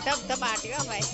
तब तब आटेगा भाई